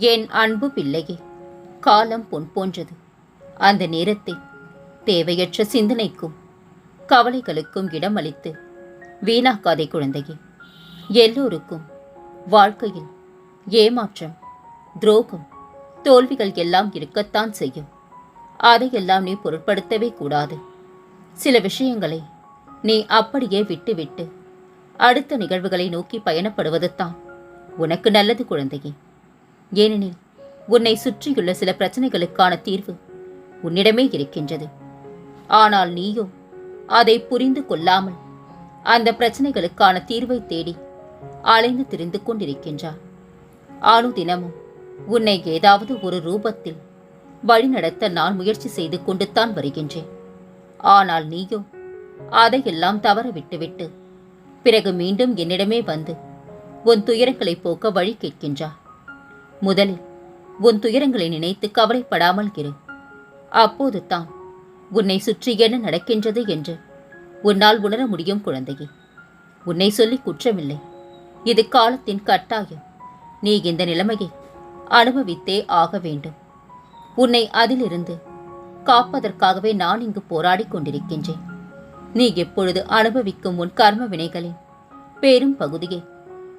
என் அன்பு பிள்ளையே காலம் பொன் போன்றது. அந்த நேரத்தை தேவையற்ற சிந்தனைக்கும் கவலைகளுக்கும் இடமளித்து வீணாக்காதே குழந்தையே எல்லோருக்கும் வாழ்க்கையில் ஏமாற்றம் துரோகம் தோல்விகள் எல்லாம் இருக்கத்தான் செய்யும். அதையெல்லாம் நீ பொருட்படுத்தவே கூடாது. சில விஷயங்களை நீ அப்படியே விட்டுவிட்டு அடுத்த நிகழ்வுகளை நோக்கி பயணப்படுவது தான் உனக்கு நல்லது குழந்தையே. ஏனெனில் உன்னை சுற்றியுள்ள சில பிரச்சனைகளுக்கான தீர்வு உன்னிடமே இருக்கின்றது. ஆனால் நீயோ அதை புரிந்து கொள்ளாமல் அந்த பிரச்சனைகளுக்கான தீர்வை தேடி அலைந்து திரிந்து கொண்டிருக்கின்றார் ஆணு தினமும் உன்னை ஏதாவது ஒரு ரூபத்தில் வழிநடத்த நான் முயற்சி செய்து கொண்டுத்தான் வருகின்றேன். ஆனால் நீயோ அதையெல்லாம் தவற விட்டுவிட்டு பிறகு மீண்டும் என்னிடமே வந்து உன் துயரங்களை போக்க வழி கேட்கின்றார் முதலில் உன் துயரங்களை நினைத்து கவலைப்படாமல் இரு. அப்போது தான் உன்னை சுற்றி என்ன நடக்கின்றது என்று உன்னால் உணர முடியும் குழந்தையே. உன்னை சொல்லி குற்றமில்லை. இது காலத்தின் கட்டாயம். நீ இந்த நிலைமையை அனுபவித்தே ஆக வேண்டும். உன்னை அதிலிருந்து காப்பதற்காகவே நான் இங்கு போராடிக் கொண்டிருக்கின்றேன். நீ எப்பொழுது அனுபவிக்கும் உன் கர்ம வினைகளின் பெரும் பகுதியை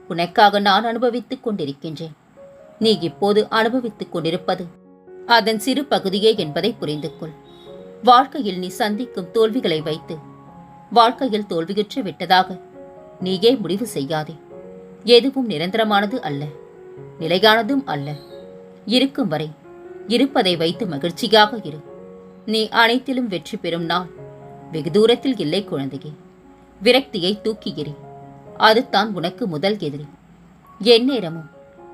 உனக்காக நான் அனுபவித்துக் கொண்டிருக்கின்றேன். நீ இப்போது அனுபவித்துக் கொண்டிருப்பது அதன் சிறு பகுதியே என்பதை புரிந்து கொள். வாழ்க்கையில் நீ சந்திக்கும் தோல்விகளை வைத்து வாழ்க்கையில் தோல்வியுற்று விட்டதாக நீயே முடிவு செய்யாதே. எதுவும் நிரந்தரமானது அல்ல நிலையானதும் அல்ல. இருக்கும் வரை இருப்பதை வைத்து மகிழ்ச்சியாக இரு. நீ அனைத்திலும் வெற்றி பெறும் நாள். வெகு தூரத்தில் இல்லை குழந்தையே. விரக்தியை தூக்கி எறி அதுதான் உனக்கு முதல் எதிரி. எந்நேரமும்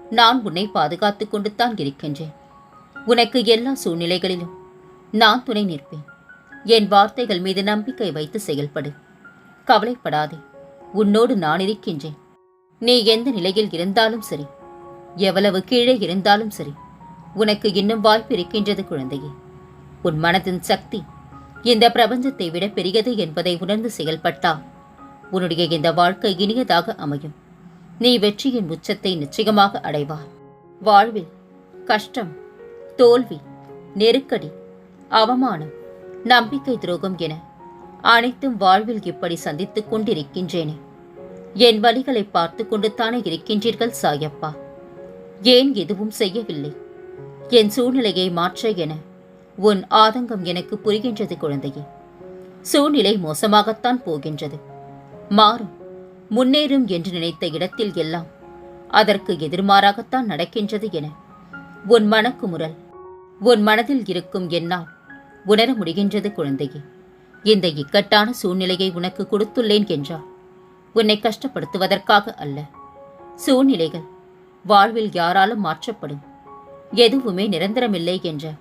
நான் உன்னை பாதுகாத்து கொண்டுத்தான் இருக்கின்றேன். உனக்கு எல்லா சூழ்நிலைகளிலும் நான் துணை நிற்பேன். என் வார்த்தைகள் மீது நம்பிக்கை வைத்து செயல்படு. கவலைப்படாதே. உன்னோடு நான் இருக்கின்றேன். நீ எந்த நிலையில் இருந்தாலும் சரி. எவ்வளவு கீழே இருந்தாலும் சரி. உனக்கு இன்னும் வாய்ப்பு இருக்கின்றது குழந்தையே. உன் மனதின் சக்தி இந்த பிரபஞ்சத்தை விட பெரியது என்பதை உணர்ந்து செயல்பட்டால் உன்னுடைய இந்த வாழ்க்கை இனியதாக அமையும். நீ வெற்றியின் உச்சத்தை நிச்சயமாக அடைவார் வாழ்வில் கஷ்டம் தோல்வி நெருக்கடி அவமானம் நம்பிக்கை துரோகம் என அனைத்தும் வாழ்வில் இப்படி சந்தித்துக் கொண்டிருக்கின்றேனே. என் வழிகளை பார்த்து கொண்டுத்தானே இருக்கின்றீர்கள் சாயப்பா. ஏன் எதுவும் செய்யவில்லை? என் சூழ்நிலையை மாற்ற என உன் ஆதங்கம் எனக்கு புரிகின்றது குழந்தையே. சூழ்நிலை மோசமாகத்தான் போகின்றது. மாறும். முன்னேறும் என்று நினைத்த இடத்தில் எல்லாம் அதற்கு எதிர்மாறாகத்தான் நடக்கின்றது என உன் மனக்குமுறல் உன் மனதில் இருக்கும் என்னால் உணர முடிகின்றது குழந்தையே. இந்த இக்கட்டான சூழ்நிலையை உனக்கு கொடுத்துள்ளேன் என்றால் உன்னை கஷ்டப்படுத்துவதற்காக அல்ல. சூழ்நிலைகள் வாழ்வில் யாராலும் மாற்றப்படும். எதுவுமே நிரந்தரமில்லை என்ற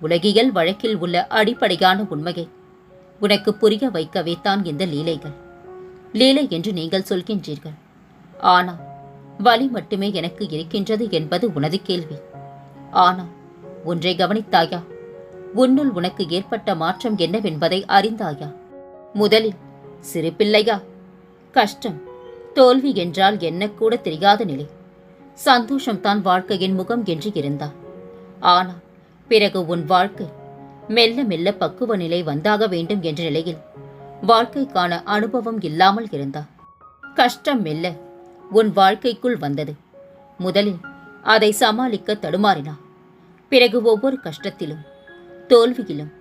உலகியல் வழக்கில் உள்ள அடிப்படையான உண்மையை உனக்கு புரிய வைக்கவே தான் இந்த லீலைகள். லீலை என்று நீங்கள் சொல்கின்றீர்கள். ஆனால் வலி மட்டுமே எனக்கு இருக்கின்றது என்பது உனது கேள்வி. ஆனால் ஒன்றை கவனித்தாயா? உன்னுள் உனக்கு ஏற்பட்ட மாற்றம் என்னவென்பதை அறிந்தாயா? முதலில் சிறு பிள்ளையா? கஷ்டம் தோல்வி என்றால் என்ன கூட தெரியாத நிலை. சந்தோஷம்தான் வாழ்க்கையின் முகம் என்று இருந்தார் ஆனால் பிறகு உன் வாழ்க்கை மெல்ல மெல்ல பக்குவ நிலை வந்தாக வேண்டும் என்ற நிலையில் வாழ்க்கைக்கான அனுபவம் இல்லாமல் இருந்தார். கஷ்டம் மெல்ல உன் வாழ்க்கைக்குள் வந்தது. முதலில் அதை சமாளிக்க தடுமாறினார். பிறகு ஒவ்வொரு கஷ்டத்திலும் தோல்வியிலும்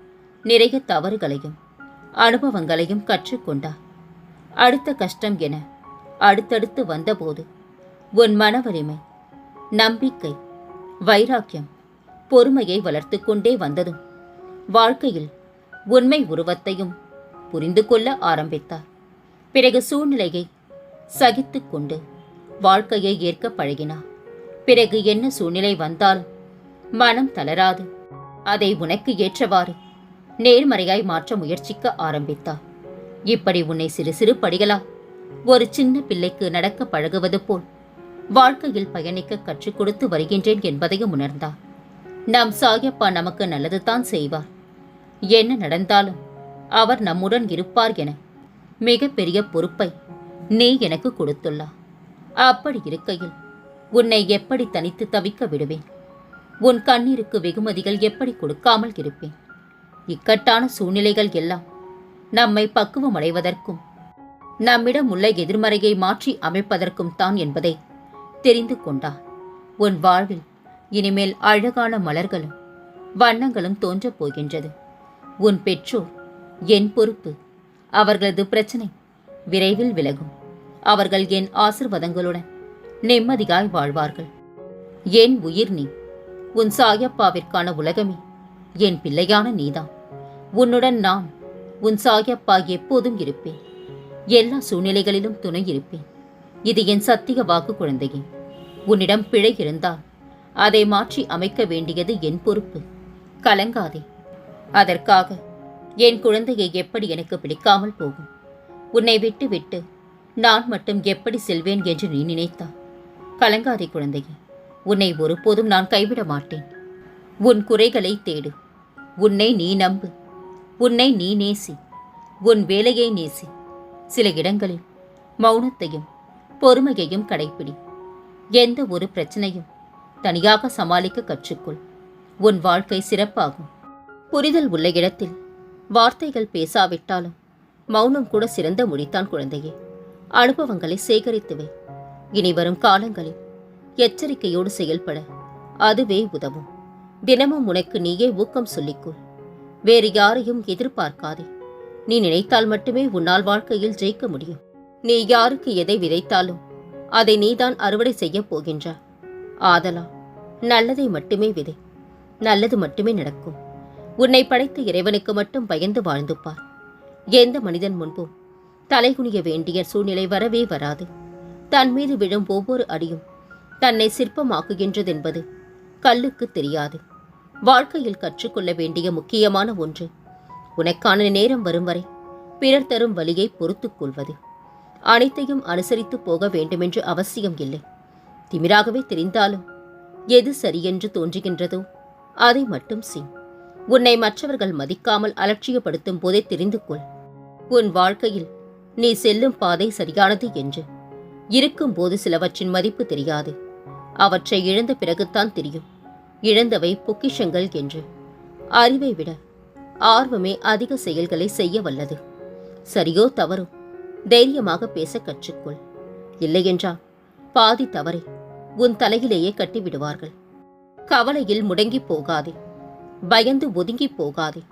நிறைய தவறுகளையும் அனுபவங்களையும் கற்றுக்கொண்டார். அடுத்த கஷ்டம் என அடுத்தடுத்து வந்தபோது உன் மனவலிமை நம்பிக்கை வைராக்கியம் பொறுமையை வளர்த்து கொண்டே வந்ததும் வாழ்க்கையில் உண்மை உருவத்தையும் புரிந்து கொள்ள ஆரம்பித்தார். பிறகு சூழ்நிலையை சகித்துக் கொண்டு வாழ்க்கையை ஏற்க பழகினார். பிறகு என்ன சூழ்நிலை வந்தாலும் மனம் தளராது. அதை உனக்கு ஏற்றவாறு நேர்மறையாய் மாற்ற முயற்சிக்க ஆரம்பித்தார். இப்படி உன்னை சிறு சிறு படிகளா ஒரு சின்ன பிள்ளைக்கு நடக்க பழகுவது போல் வாழ்க்கையில் பயணிக்க கற்றுக் கொடுத்து வருகின்றேன் என்பதையும் உணர்ந்தார். நம் சாயப்பா நமக்கு நல்லதுதான் செய்வார். என்ன நடந்தாலும் அவர் நம்முடன் இருப்பார் என. மிகப்பெரிய பொறுப்பை நீ எனக்கு கொடுத்துள்ளார் அப்படி இருக்கையில் உன்னை எப்படி தனித்து தவிக்க விடுவேன்? உன் கண்ணீருக்கு வெகுமதிகள் எப்படி கொடுக்காமல் இருப்பேன்? இக்கட்டான சூழ்நிலைகள் எல்லாம் நம்மை பக்குவம் அடைவதற்கும் நம்மிடம் உள்ள எதிர்மறையை மாற்றி அமைப்பதற்கும் தான் என்பதை தெரிந்து கொண்டார் உன் வாழ்வில் இனிமேல் அழகான மலர்களும் வண்ணங்களும் தோன்றப் போகின்றது. உன் பெற்றோர் என் பொறுப்பு. அவர்களது பிரச்சனை விரைவில் விலகும். அவர்கள் என் ஆசிர்வாதங்களுடன் நிம்மதியாய் வாழ்வார்கள். என் உயிர் நீ உன் சாயப்பாவிற்கான உலகமே என் பிள்ளையான நீதான். உன்னுடன் நான் உன் சாயப்பா எப்போதும் இருப்பேன். எல்லா சூழ்நிலைகளிலும் துணை இருப்பேன். இது என் சத்திய வாக்கு குழந்தையே. உன்னிடம் பிழை இருந்தால் அதை மாற்றி அமைக்க வேண்டியது என் பொறுப்பு. கலங்காதே. அதற்காக என் குழந்தையை எப்படி எனக்கு பிடிக்காமல் போகும்? உன்னை விட்டு விட்டு நான் மட்டும் எப்படி செல்வேன் என்று நீ நினைத்தா கலங்காதே குழந்தையே உன்னை ஒருபோதும் நான் கைவிட மாட்டேன். உன் குறைகளை தேடு உன்னை நீ நம்பு உன்னை நீ நேசி உன் வேலையை நேசி. சில இடங்களில் மௌனத்தையும் பொறுமையையும் கடைப்பிடி. எந்த ஒரு பிரச்சனையும் தனியாக சமாளிக்க கற்றுக்கொள். உன் வாழ்க்கை சிறப்பாகும். புரிதல் உள்ள இடத்தில் வார்த்தைகள் பேசாவிட்டாலும் மௌனம் கூட சிறந்த மொழித்தான் குழந்தையே. அனுபவங்களை சேகரித்துவே இனி வரும் காலங்களில் எச்சரிக்கையோடு செயல்பட அதுவே உதவும். தினமும் உனக்கு நீயே ஊக்கம் சொல்லிக்கொள் வேறு யாரையும் எதிர்பார்க்காதே. நீ நினைத்தால் மட்டுமே உன்னால் வாழ்க்கையில் ஜெயிக்க முடியும். நீ யாருக்கு எதை விதைத்தாலும் அதை நீதான் அறுவடை செய்யப் போகின்றாய். ஆதலால் நல்லதை மட்டுமே விதை. நல்லது மட்டுமே நடக்கும். உன்னை படைத்த இறைவனுக்கு மட்டும் பயந்து வாழ்ந்துப்பார். எந்த மனிதன் முன்பும் தலைகுனிய வேண்டிய சூழ்நிலை வரவே வராது. தன் மீது விழும் ஒவ்வொரு அடியும் தன்னை சிற்பமாக்குகின்றதென்பது கல்லுக்கு தெரியாது. வாழ்க்கையில் கற்றுக்கொள்ள வேண்டிய முக்கியமான ஒன்று உனக்கான நேரம் வரும் வரை பிறர் தரும் வழியை பொறுத்துக் கொள்வது. அனைத்தையும் அனுசரித்து போக வேண்டுமென்று அவசியம் இல்லை. திமிராகவே தெரிந்தாலும் எது சரியென்று தோன்றுகின்றதோ அதை மட்டும் செய். உன்னை மற்றவர்கள் மதிக்காமல் அலட்சியப்படுத்தும் போதே தெரிந்து கொள். உன் வாழ்க்கையில் நீ செல்லும் பாதை சரியானது என்று. இருக்கும்போது சிலவற்றின் மதிப்பு தெரியாது. அவற்றை இழந்த பிறகுத்தான் தெரியும். இழந்தவை பொக்கிஷங்கள் என்று. அறிவை விட ஆர்வமே அதிக செயல்களை செய்ய வல்லது. சரியோ தவறோ தைரியமாக பேச கற்றுக்கொள். இல்லையென்றால் பாதி தவறை உன் தலையிலேயே கட்டிவிடுவார்கள். கவலையில் முடங்கி போகாதே. பயந்து ஒதுங்கி போகாதே.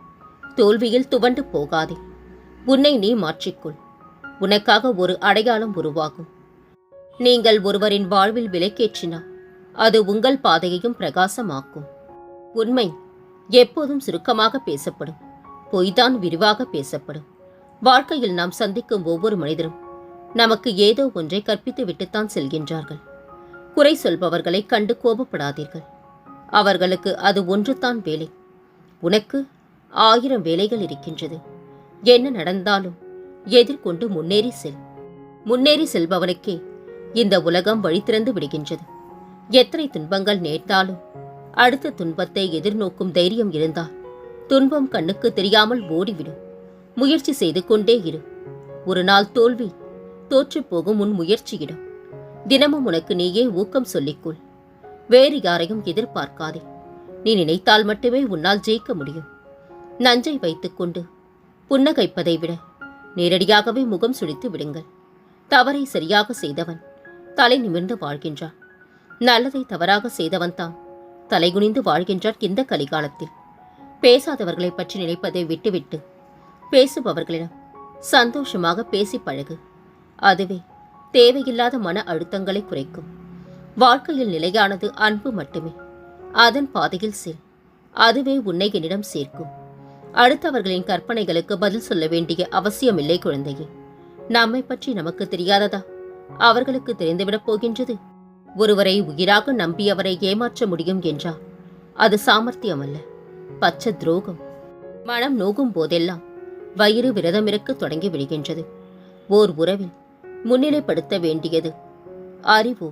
தோல்வியில் துவண்டு போகாதே. உன்னை நீ மாற்றிக்கொள். உனக்காக ஒரு அடையாளம் உருவாகும். நீங்கள் ஒருவரின் வாழ்வில் விலைக்கேற்றினால் அது உங்கள் பாதையையும் பிரகாசமாக்கும். உண்மை எப்போதும் சுருக்கமாக பேசப்படும். பொய்தான் விரிவாக பேசப்படும். வாழ்க்கையில் நாம் சந்திக்கும் ஒவ்வொரு மனிதரும் நமக்கு ஏதோ ஒன்றை கற்பித்து விட்டுத்தான் செல்கின்றார்கள். குறை சொல்பவர்களை கண்டு கோபப்படாதீர்கள். அவர்களுக்கு அது ஒன்றுதான் வேலை. உனக்கு ஆயிரம் வேலைகள் இருக்கின்றது. என்ன நடந்தாலும் எதிர்கொண்டு முன்னேறி செல். முன்னேறி செல்பவனுக்கே இந்த உலகம் வழி திறந்து விடுகின்றது. எத்தனை துன்பங்கள் நேர்த்தாலும் அடுத்த துன்பத்தை எதிர்நோக்கும் தைரியம் இருந்தால் துன்பம் கண்ணுக்கு தெரியாமல் ஓடிவிடும். முயற்சி செய்து கொண்டே இரு. ஒரு நாள் தோல்வி தோற்றுப் போகும் உன் முயற்சியிடும். தினமும் உனக்கு நீயே ஊக்கம் சொல்லிக்கொள். வேறு யாரையும் எதிர்பார்க்காதே. நீ நினைத்தால் மட்டுமே உன்னால் ஜெயிக்க முடியும். நஞ்சை வைத்துக்கொண்டு புன்னகைப்பதை விட நேரடியாகவே முகம் சுழித்து விடுங்கள். தவறை சரியாக செய்தவன் தலை நிமிர்ந்து வாழ்கின்றான். நல்லதை தவறாக செய்தவன் தான் தலைகுனிந்து வாழ்கின்றான் இந்த கலிகாலத்தில். பேசாதவர்களை பற்றி நினைப்பதை விட்டுவிட்டு பேசுபவர்களிடம் சந்தோஷமாக பேசி பழகு. அதுவே தேவையில்லாத மன அழுத்தங்களை குறைக்கும். வாழ்க்கையில் நிலையானது அன்பு மட்டுமே. அதன் பாதையில் செல். அதுவே உன்னை என்னிடம் சேர்க்கும். அடுத்தவர்களின் கற்பனைகளுக்கு பதில் சொல்ல வேண்டிய அவசியமில்லை குழந்தையே. நம்மை பற்றி நமக்கு தெரியாததா? அவர்களுக்கு தெரிந்துவிடப் போகின்றது. ஒருவரை உயிராக நம்பியவரை ஏமாற்ற முடியும் என்றால் அது சாமர்த்தியம் அல்ல பச்ச துரோகம். மனம் நோகும் போதெல்லாம் வயிறு விரதமிருக்க தொடங்கி விடுகின்றது. ஓர் உறவில் முன்னிலைப்படுத்த வேண்டியது அறிவோ?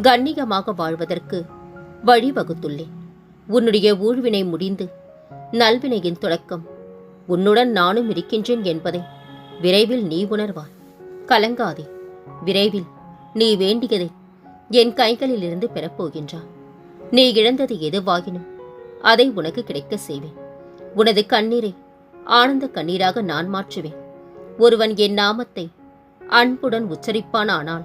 கண்ணியமாக வாழ்வதற்கு வழிவகுத்துள்ளேன் உன்னுடைய ஊழ்வினை முடிந்து நல்வினையின் தொடக்கம். உன்னுடன் நானும் இருக்கின்றேன் என்பதை விரைவில் நீ உணர்வாய். கலங்காதே. விரைவில் நீ வேண்டியதை என் கைகளிலிருந்து பெறப்போகின்றாய். நீ இழந்தது எதுவாகினும் அதை உனக்கு கிடைக்க செய்வேன். உனது கண்ணீரை ஆனந்த கண்ணீராக நான் மாற்றுவேன். ஒருவன் என் நாமத்தை அன்புடன் உச்சரிப்பானானால்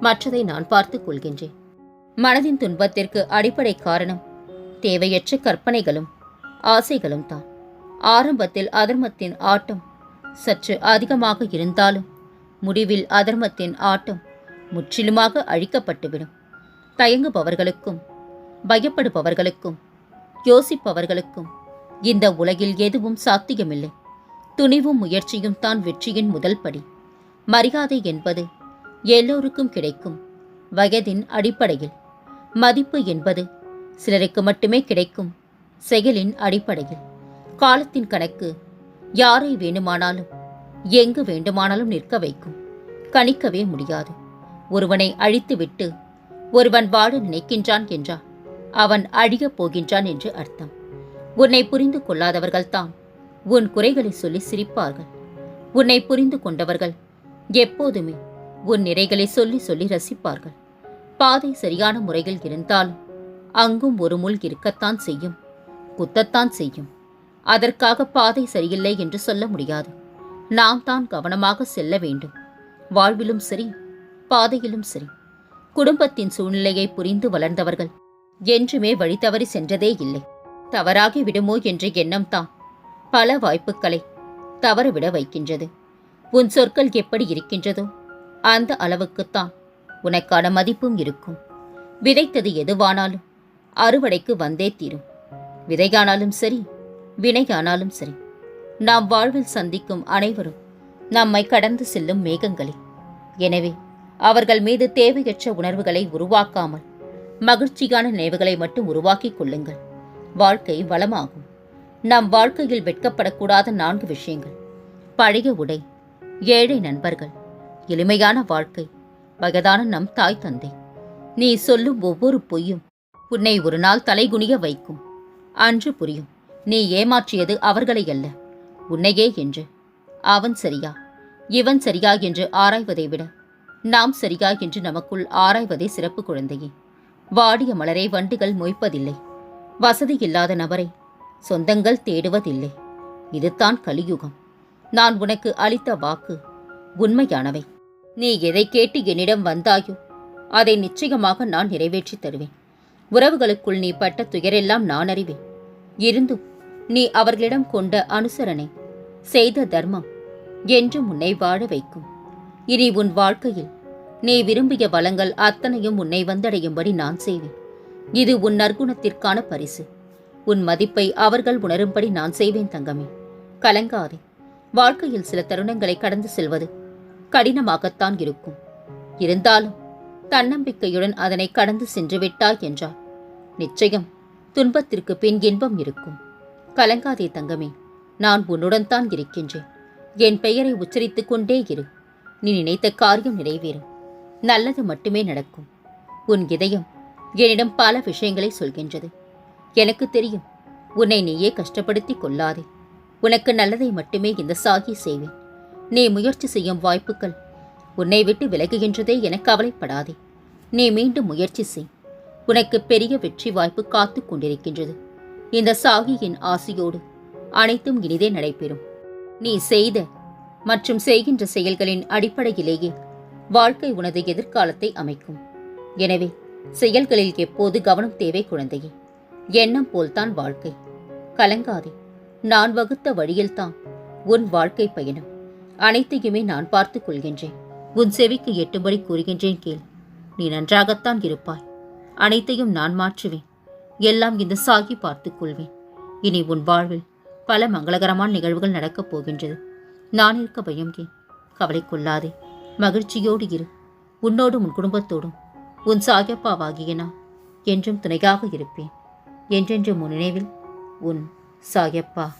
மற்றதை நான் பார்த்துக் கொள்கின்றேன். மனதின் துன்பத்திற்கு அடிப்படை காரணம் தேவையற்ற கற்பனைகளும் ஆசைகளும் தான். ஆரம்பத்தில் அதர்மத்தின் ஆட்டம் சற்று அதிகமாக இருந்தாலும் முடிவில் அதர்மத்தின் ஆட்டம் முற்றிலுமாக அழிக்கப்பட்டுவிடும். தயங்குபவர்களுக்கும் பயப்படுபவர்களுக்கும் யோசிப்பவர்களுக்கும் இந்த உலகில் எதுவும் சாத்தியமில்லை. துணிவும் முயற்சியும் தான் வெற்றியின் முதல் படி. மரியாதை என்பது எல்லோருக்கும் கிடைக்கும். வயதின் அடிப்படையில். மதிப்பு என்பது சிலருக்கு மட்டுமே கிடைக்கும். செயலின் அடிப்படையில். காலத்தின் கணக்கு யாரை வேண்டுமானாலும் எங்கு வேண்டுமானாலும் நிற்க வைக்கும். கணிக்கவே முடியாது. ஒருவனை அழித்துவிட்டு ஒருவன் வாழ நினைக்கின்றான் என்றால் அவன் அழியப் போகின்றான் என்று அர்த்தம். உன்னை புரிந்து கொள்ளாதவர்கள்தான் உன் குறைகளை சொல்லி சிரிப்பார்கள். உன்னை புரிந்து கொண்டவர்கள் எப்போதுமே உன் நிறைகளை சொல்லி சொல்லி ரசிப்பார்கள். பாதை சரியான முறையில் இருந்தாலும் அங்கும் ஒரு முள் இருக்கத்தான் செய்யும். குத்தத்தான் செய்யும். அதற்காக பாதை சரியில்லை என்று சொல்ல முடியாது. நாம் தான் கவனமாக செல்ல வேண்டும். வாழ்விலும் சரி பாதையிலும் சரி. குடும்பத்தின் சூழ்நிலையை புரிந்து வளர்ந்தவர்கள் என்றுமே வழி தவறி சென்றதே இல்லை. தவறாகி விடுமோ என்ற எண்ணம்தான் பல வாய்ப்புகளை தவறவிட வைக்கின்றது. உன் சொற்கள் எப்படி இருக்கின்றதோ அந்த அளவுக்குத்தான். உனக்கான மதிப்பும் இருக்கும். விதைத்தது எதுவானாலும் அறுவடைக்கு வந்தே தீரும். விதையானாலும் சரி வினையானாலும் சரி நாம் வாழ்வில் சந்திக்கும் அனைவரும் நம்மை கடந்து செல்லும் மேகங்களே. எனவே அவர்கள் மீது தேவையற்ற உணர்வுகளை உருவாக்காமல் மகிழ்ச்சியான நினைவுகளை மட்டும் உருவாக்கிக் கொள்ளுங்கள். வாழ்க்கை வளமாகும். நம் வாழ்க்கையில் வெட்கப்படக்கூடாத நான்கு விஷயங்கள். பழைய உடை ஏழை நண்பர்கள் எளிமையான வாழ்க்கை. வயதான நம் தாய் தந்தை நீ சொல்லும் ஒவ்வொரு பொய்யும் உன்னை ஒரு நாள் தலைகுனிய வைக்கும். அன்று புரியும் நீ ஏமாற்றியது அவர்களை அல்ல உன்னையே என்று. அவன் சரியா? இவன் சரியா என்று ஆராய்வதை விட நாம் சரியா என்று நமக்குள் ஆராய்வதே சிறப்பு குழந்தையே. வாடிய மலரை வண்டுகள் மொய்ப்பதில்லை. வசதி இல்லாத நபரை சொந்தங்கள் தேடுவதில்லை. இதுதான் கலியுகம். நான் உனக்கு அளித்த வாக்கு உண்மையானவை. நீ எதை கேட்டு என்னிடம் வந்தாயோ அதை நிச்சயமாக நான் நிறைவேற்றித் தருவேன். உறவுகளுக்குள் நீ பட்ட துயரெல்லாம் நான் அறிவேன். இருந்தும் நீ அவர்களிடம் கொண்ட அனுசரணை செய்த தர்மம் என்றும் உன்னை வாழ வைக்கும். இனி உன் வாழ்க்கையில் நீ விரும்பிய வளங்கள் அத்தனையும் உன்னை வந்தடையும்படி நான் செய்வேன். இது உன் நற்குணத்திற்கான பரிசு. உன் மதிப்பை அவர்கள் உணரும்படி நான் செய்வேன் தங்கமே. கலங்காதே. வாழ்க்கையில் சில தருணங்களை கடந்து செல்வது கடினமாகத்தான் இருக்கும். இருந்தாலும் தன்னம்பிக்கையுடன் அதனை கடந்து சென்று விட்டாய் என்றார் நிச்சயம் துன்பத்திற்கு பின் இன்பம் இருக்கும். கலங்காதே தங்கமே நான் உன்னுடன் தான் இருக்கின்றேன். என் பெயரை உச்சரித்துக் கொண்டே இரு. நீ நினைத்த காரியம் நிறைவேறும். நல்லது மட்டுமே நடக்கும். உன் இதயம் என்னிடம் பல விஷயங்களை சொல்கின்றது. எனக்கு தெரியும் உன்னை நீயே கஷ்டப்படுத்தி கொள்ளாதே. உனக்கு நல்லதை மட்டுமே இந்த சாகி செய்வேன். நீ முயற்சி செய்யும் வாய்ப்புகள் உன்னை விட்டு விலகுகின்றதே என கவலைப்படாதே. நீ மீண்டும் முயற்சி செய். உனக்கு பெரிய வெற்றி வாய்ப்பு காத்துக் கொண்டிருக்கின்றது. இந்த சாகியின் ஆசையோடு அனைத்தும் இனிதே நடைபெறும். நீ செய்த மற்றும் செய்கின்ற செயல்களின் அடிப்படையிலேயே வாழ்க்கை உனது எதிர்காலத்தை அமைக்கும். எனவே செயல்களில் எப்போது கவனம் தேவை குழந்தையே? எண்ணம் போல்தான் வாழ்க்கை. கலங்காதே. நான் வகுத்த வழியில்தான் உன் வாழ்க்கை பயணம். அனைத்தையுமே நான் பார்த்துக் கொள்கின்றேன். உன் செவிக்கு எட்டும்படி கூறுகின்றேன் கேள். நீ நன்றாகத்தான் இருப்பாய். அனைத்தையும் நான் மாற்றுவேன். எல்லாம் இந்த சாகி பார்த்துக் கொள்வேன். இனி உன் வாழ்வில் பல மங்களகரமான நிகழ்வுகள் நடக்கப் போகின்றது. நான் இருக்க பயம் ஏன் கவலை கொள்ளாதே. மகிழ்ச்சியோடு இரு. உன்னோடும் உன் குடும்பத்தோடும். உன் சாயப்பாவாகிய நான் என்றும் துணையாக இருப்பேன். என்றென்றும் உன் நினைவில் உன் சாகியப்பா.